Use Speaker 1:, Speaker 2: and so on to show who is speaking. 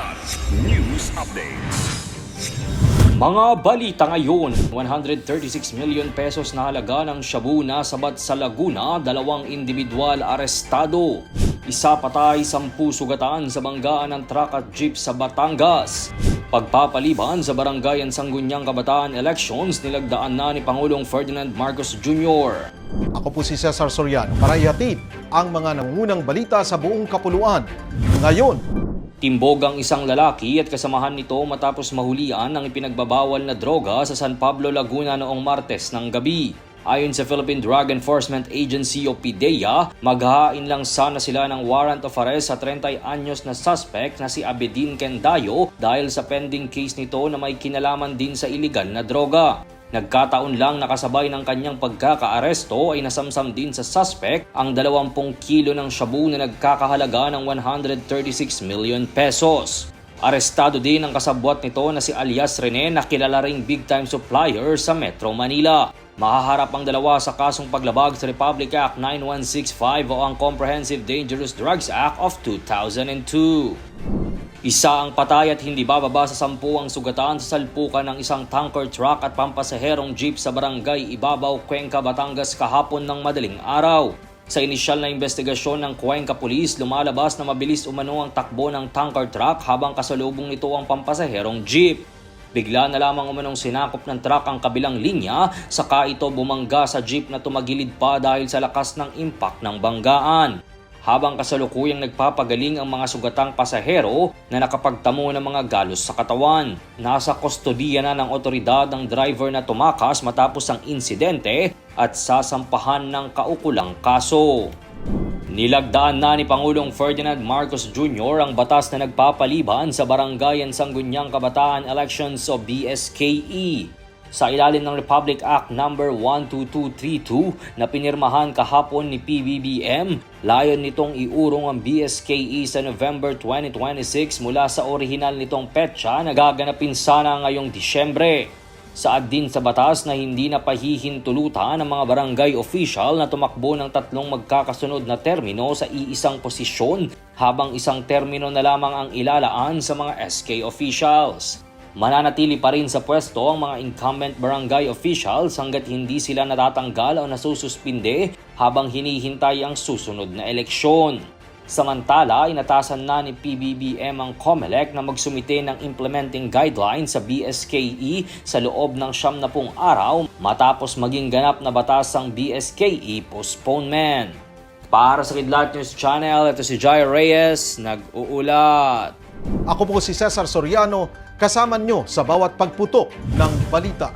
Speaker 1: Kilat News Updates.
Speaker 2: Mga balita ngayon, 136 million pesos na halaga ng shabu na sabat sa Laguna, dalawang individual arestado. Isa patay, sampu sugatan sa banggaan ng truck at jeep sa Batangas. Pagpapaliban sa Barangayan Sangguniang Kabataan Elections, nilagdaan na ni Pangulong Ferdinand Marcos Jr.
Speaker 3: Ako po si Cesar Soriano para ihatid ang mga nangungunang balita sa buong kapuluan. Ngayon,
Speaker 2: Timbog ang isang lalaki at kasamahan nito matapos mahulian ng ipinagbabawal na droga sa San Pablo, Laguna noong Martes ng gabi. Ayon sa Philippine Drug Enforcement Agency o PDEA, maghahain lang sana sila ng warrant of arrest sa 30 anyos na suspect na si Abedin Kendayo dahil sa pending case nito na may kinalaman din sa iligal na droga. Nagkataon lang nakasabay ng kanyang pagkakaaresto ay nasamsam din sa suspect ang 20 kilo ng shabu na nagkakahalaga ng 136 million pesos. Arestado din ang kasabwat nito na si alias Rene na kilala ring big time supplier sa Metro Manila. Mahaharap ang dalawa sa kasong paglabag sa Republic Act 9165 o ang Comprehensive Dangerous Drugs Act of 2002. Isa ang patay at hindi bababa sa sampu ang sugatan sa salpukan ng isang tanker truck at pampasaherong jeep sa barangay Ibabaw, Cuenca, Batangas kahapon ng madaling araw. Sa inisyal na investigasyon ng Cuenca Police, lumalabas na mabilis umano ang takbo ng tanker truck habang kasalubong nito ang pampasaherong jeep. Bigla na lamang umanong sinakop ng truck ang kabilang linya, saka ito bumangga sa jeep na tumagilid pa dahil sa lakas ng impact ng banggaan habang kasalukuyang nagpapagaling ang mga sugatang pasahero na nakapagtamo ng mga galos sa katawan. Nasa kustodiya na ng otoridad ang driver na tumakas matapos ang insidente at sasampahan ng kaukulang kaso. Nilagdaan na ni Pangulong Ferdinand Marcos Jr. ang batas na nagpapaliban sa Barangayan Sangguniang Kabataan Elections o BSKE sa ilalim ng Republic Act No. 12232 na pinirmahan kahapon ni PBBM, layon nitong iurong ang BSKE sa November 2026 mula sa orihinal nitong petsa na gaganapin sana ngayong Disyembre. Saad din sa batas na hindi na pahihintulutan ng mga barangay official na tumakbo ng tatlong magkakasunod na termino sa iisang posisyon habang isang termino na lamang ang ilalaan sa mga SK officials. Mananatili pa rin sa pwesto ang mga incumbent barangay officials hanggat hindi sila natatanggal o nasususpinde habang hinihintay ang susunod na eleksyon. Samantala, inatasan na ni PBBM ang COMELEC na magsumite ng implementing guidelines sa BSKE sa loob ng siyam na pung araw matapos maging ganap na batas ang BSKE postponement. Para sa Kidlat News Channel, ito si Jai Reyes, nag-uulat.
Speaker 3: ako po si Cesar Soriano, kasama nyo sa bawat pagputok ng balita.